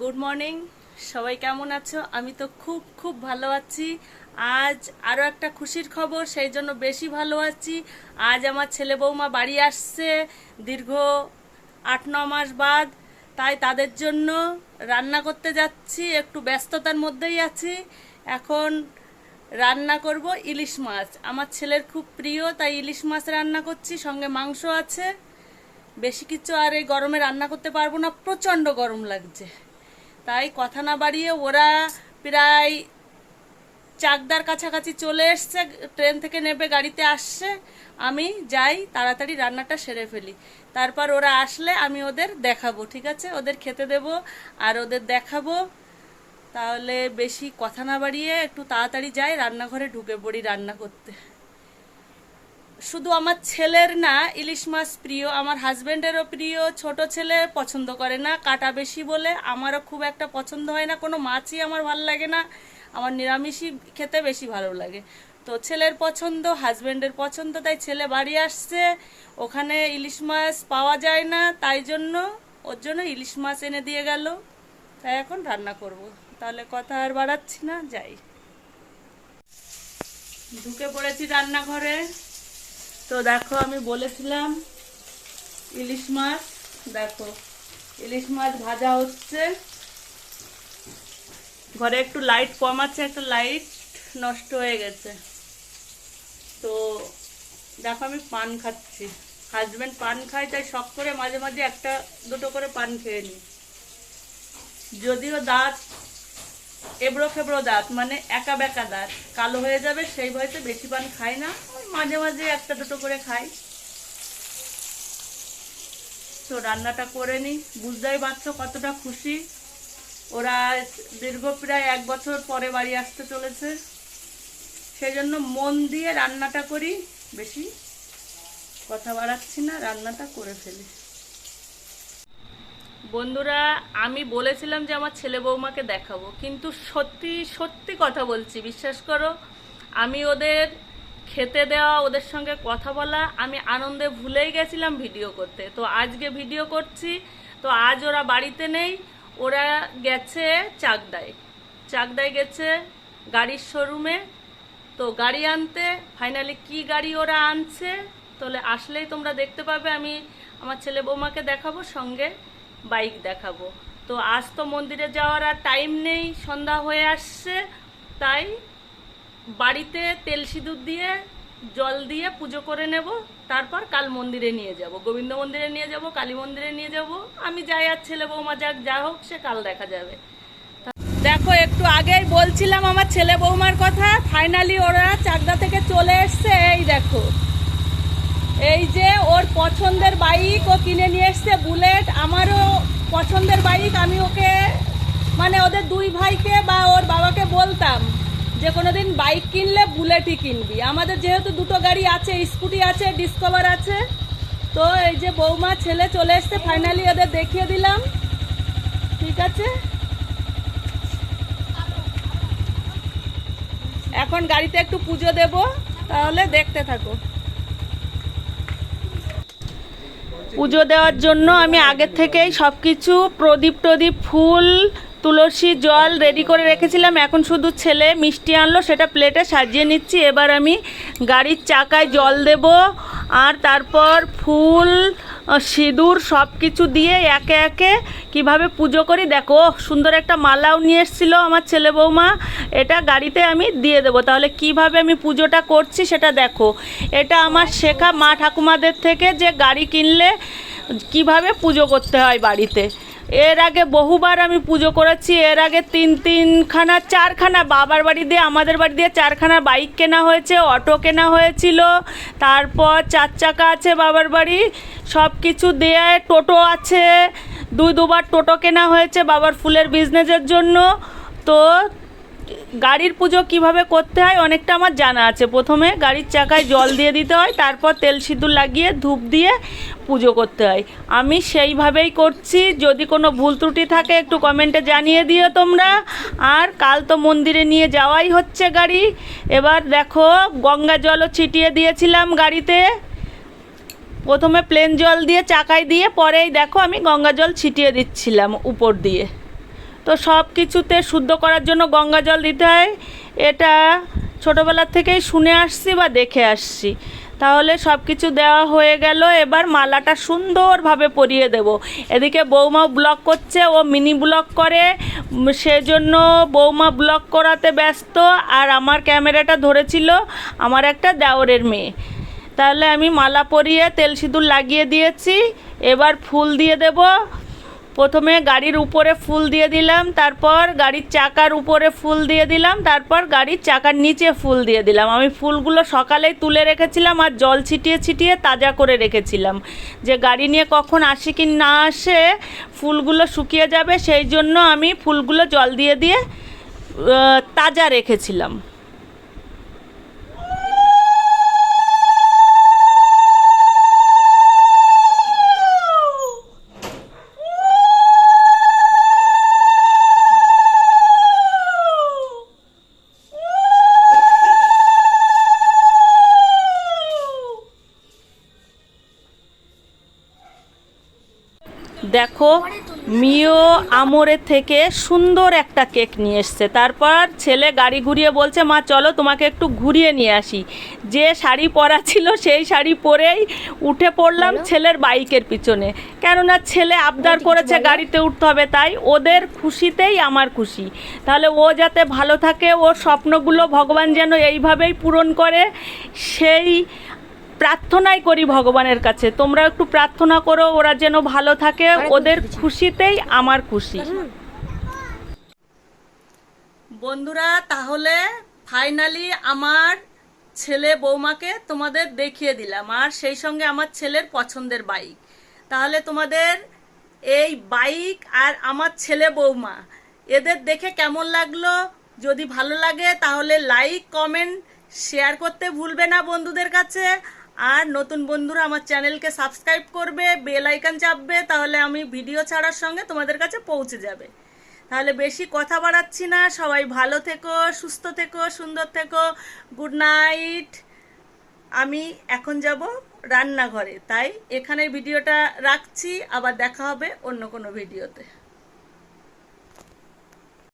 Good morning সবাই কেমন আছো? আমি তো খুব খুব ভালো আছি। আজ আরও একটা খুশির খবর, সেই জন্য বেশি ভালো আছি। আজ আমার ছেলে বৌমা বাড়ি আসছে, দীর্ঘ আট, ন মাস বাদ। তাই তাদের জন্য রান্না করতে যাচ্ছি, একটু ব্যস্ততার মধ্যেই আছি। এখন রান্না করব ইলিশ মাছ। আমার ছেলের খুব প্রিয়, তাই ইলিশ মাছ রান্না করছি, সঙ্গে মাংস আছে। বেশি কিছু আর এই গরমে রান্না করতে পারব না, প্রচণ্ড গরম লাগছে। তাই কথা না বাড়িয়ে ওরা প্রায় চাকদার কাছাকাছি চলে এসছে, ট্রেন থেকে নেবে, গাড়িতে আসছে। আমি যাই, তাড়াতাড়ি রান্নাটা সেরে ফেলি। তারপর ওরা আসলে আমি ওদের দেখাবো, ঠিক আছে? ওদের খেতে দেব আর ওদের দেখাবো। তাহলে বেশি কথা না বাড়িয়ে একটু তাড়াতাড়ি যাই, রান্নাঘরে ঢুকে পড়ি রান্না করতে। শুধু আমার ছেলের না, ইলিশ মাছ প্রিয়, আমার হাজবেন্ডেরও প্রিয়, ছোট ছেলে পছন্দ করে না, কাটা বেশি বলে, আমারও খুব একটা পছন্দ হয় না, কোনো মাছই আমার ভালো লাগে না, আমার নিরামিষই খেতে বেশি ভালো লাগে। তো ছেলের পছন্দ, হাজবেন্ডের পছন্দ, তাই ছেলে বাড়ি আসছে, ওখানে ইলিশ মাছ পাওয়া যায় না, তাই জন্য ওর জন্য ইলিশ মাছ এনে দিয়ে গেল। তাই এখন রান্না করব, তাহলে কথা আর বাড়াচ্ছি না, যাই। ঢুকে পড়েছি রান্নাঘরে। তো দেখো, আমি বলেছিলাম ইলিশ মাছ, দেখো, ইলিশ মাছ ভাজা হচ্ছে। ঘরে একটু লাইট কম আছে, একটা লাইট নষ্ট হয়ে গেছে। তো দেখো, আমি পান খাচ্ছি। হাজব্যান্ড পান খায়, তাই শখ করে মাঝে মাঝে একটা, দুটো করে পান খেয়ে নিই। যদিও দাঁত, এবড়ো খেবড়ো দাঁত মানে একা বেকা দাঁত, কালো হয়ে যাবে, সেই ভয়তে বেশি পান খাই না। মাঝে মাঝে একটা দুটো করে খাই। তো রান্নাটা করে নিই। বুঝতেই পারছ কতটা খুশি। ওরা দীর্ঘ প্রায় এক বছর পরে বাড়ি আসতে চলেছে। সেই জন্য মন দিয়ে রান্নাটা করি, বেশি কথা বাড়াচ্ছি না, রান্নাটা করে ফেলি। বন্ধুরা, আমি বলেছিলাম যে আমার ছেলে বৌমাকে দেখাবো, কিন্তু সত্যি সত্যি কথা বলছি, বিশ্বাস করো, আমি ওদের খেতে দেওয়া, ওদের সঙ্গে কথা বলা, আমি আনন্দে ভুলেই গেছিলাম ভিডিও করতে। তো আজকে ভিডিও করছি, তো আজ ওরা বাড়িতে নেই, ওরা গেছে চাকদায়। চাকদায় গেছে গাড়ির শোরুমে, তো গাড়ি আনতে ফাইনালি কি গাড়ি ওরা আনছে, তাহলে আসলেই তোমরা দেখতে পাবে, আমি আমার ছেলে বৌমাকে দেখাবো, সঙ্গে বাইক দেখাবো। তো আজ তো মন্দিরে যাওয়ার আর টাইম নেই, সন্ধ্যা হয়ে আসছে, তাই বাড়িতে তেল সিঁদুর দিয়ে, জল দিয়ে পুজো করে নেব, তারপর কাল মন্দিরে নিয়ে যাব। গোবিন্দ মন্দিরে নিয়ে যাব, কালী মন্দিরে নিয়ে যাব। আমি যাই আর ছেলে বৌমা যাক, যা হোক, সে কাল দেখা যাবে। দেখো, একটু আগেই বলছিলাম আমার ছেলে বৌমার কথা ফাইনালি ওরা চাকদা থেকে চলে এসছে, এই দেখো। এই যে ওর পছন্দের বাইক ও কিনে নিয়ে এসছে, বুলেট, আমারও পছন্দের বাইক আমি ওকে মানে ওদের দুই ভাইকে বা ওর বলতাম যে কোনোদিন বাইক কিনলে বুলেটই কিনবি। আমাদের যেহেতু দুটো গাড়ি আছে স্কুটি আছে ডিসকভার আছে, তো এই যে বৌমা ছেলে চলে এসছে ফাইনালি ওদের দেখিয়ে দিলাম। ঠিক আছে? এখন গাড়িতে একটু পুজো দেব, তাহলে দেখতে থাকো। পুজো দেওয়ার জন্য আমি আগের থেকেই সব কিছু প্রদীপ টদীপ ফুল তুলসী জল রেডি করে রেখেছিলাম, এখন শুধু ছেলে মিষ্টি আনলো, সেটা প্লেটে সাজিয়ে নিচ্ছি। এবার আমি গাড়ির চাকায় জল দেব, আর তারপর ফুল সিঁদুর সব কিছু দিয়ে একে একে কীভাবে পুজো করি, দেখো সুন্দর একটা মালাও নিয়ে এসেছিল আমার ছেলে বৌমা। এটা গাড়িতে আমি দিয়ে দেবো। তাহলে কীভাবে আমি পুজোটা করছি সেটা দেখো। এটা আমার শেখা মা ঠাকুমাদের থেকে যে গাড়ি কিনলে কীভাবে পুজো করতে হয় বাড়িতে। এর আগে বহুবার আমি পুজো করেছি, এর আগে তিন তিনখানা, চারখানা, বাবার বাড়ি দিয়ে, আমাদের বাড়ি দিয়ে চারখানা বাইক কেনা হয়েছে, অটো কেনা হয়েছিল, তারপর চার চাকা আছে বাবার বাড়ি সব কিছু দিয়ে টোটো আছে দুই দুবার টোটো কেনা হয়েছে বাবার ফুলের বিজনেসের জন্য, তো গাড়ির পুজো কীভাবে করতে হয় অনেকটা আমার জানা আছে। প্রথমে গাড়ির চাকায় জল দিয়ে দিতে হয়, তারপর তেল সিঁদুর লাগিয়ে ধূপ দিয়ে পুজো করতে হয়। আমি সেইভাবেই করছি, যদি কোনো ভুল ত্রুটি থাকে একটু কমেন্টে জানিয়ে দিও তোমরা। আর কাল তো মন্দিরে নিয়ে যাওয়াই হচ্ছে গাড়ি। এবার দেখো, গঙ্গা জলও ছিটিয়ে দিয়েছিলাম গাড়িতে। প্রথমে প্লেন জল দিয়ে, চাকায় দিয়ে, পরেই দেখো আমি গঙ্গা জল ছিটিয়ে দিচ্ছিলাম উপর দিয়ে। তো সব কিছুতে শুদ্ধ করার জন্য গঙ্গা জল দিতে হয়। এটা ছোটোবেলার থেকেই শুনে আসছি বা দেখে আসছি। তাহলে সব কিছু দেওয়া হয়ে গেল, এবার মালাটা সুন্দরভাবে পরিয়ে দেব। এদিকে বৌমা ব্লক করছে, ও মিনি ব্লক করে। সেজন্য বৌমা ব্লক করাতে ব্যস্ত, আর আমার ক্যামেরাটা ধরেছিল আমার একটা দেওরের মেয়ে। তাহলে আমি মালা পরিয়ে তেল সিঁদুর লাগিয়ে দিয়েছি, এবার ফুল দিয়ে দেব। প্রথমে গাড়ির উপরে ফুল দিয়ে দিলাম, তারপর গাড়ির চাকার উপরে ফুল দিয়ে দিলাম, তারপর গাড়ির চাকার নিচে ফুল দিয়ে দিলাম। আমি ফুলগুলো সকালেই তুলে রেখেছিলাম আর জল ছিটিয়ে ছিটিয়ে তাজা করে রেখেছিলাম। যে গাড়ি নিয়ে কখন আসে কি না আসে, ফুলগুলো শুকিয়ে যাবে, সেই জন্য আমি ফুলগুলো জল দিয়ে দিয়ে তাজা রেখেছিলাম। দেখো মিও আমরের থেকে সুন্দর একটা কেক নিয়ে এসছে। তারপর ছেলে গাড়ি ঘুরিয়ে বলছে মা চলো তোমাকে একটু ঘুরিয়ে নিয়ে আসি। যে শাড়ি পরা ছিল সেই শাড়ি পরেই উঠে পড়লাম ছেলের বাইকের পিছনে। কেননা ছেলে আবদার করেছে গাড়িতে উঠতে হবে তাই ওদের খুশিতেই আমার খুশি। তাহলে ও যাতে ভালো থাকে ওর স্বপ্নগুলো ভগবান যেন এইভাবেই পূরণ করে সেই প্রার্থনাই করি ভগবানের কাছে। তোমরা একটু প্রার্থনা করো ওরা যেন ভালো থাকে ওদের খুশিতেই আমার খুশি। বন্ধুরা তাহলে ফাইনালি আমার ছেলে বৌমাকে তোমাদের দেখিয়ে দিলাম আর সেই সঙ্গে আমার ছেলের পছন্দের বাইক। তাহলে তোমাদের এই বাইক আর আমার ছেলে বৌমা এদের দেখে কেমন লাগল? যদি ভালো লাগে তাহলে লাইক কমেন্ট শেয়ার করতে ভুলবে না বন্ধুদের কাছে। আর নতুন বন্ধুরা আমার চ্যানেলকে সাবস্ক্রাইব করবে, বেল আইকন চাপবে, তাহলে আমি ভিডিও ছাড়ার সঙ্গে তোমাদের কাছে পৌঁছে যাবে। তাহলে বেশি কথা বাড়াচ্ছি না, সবাই ভালো থেকো, সুস্থ থেকো, সুন্দর থেকো, গুড নাইট। আমি এখন যাব রান্নাঘরে, তাই এখানে ভিডিওটা রাখছি, আবার দেখা হবে অন্য কোনো ভিডিওতে।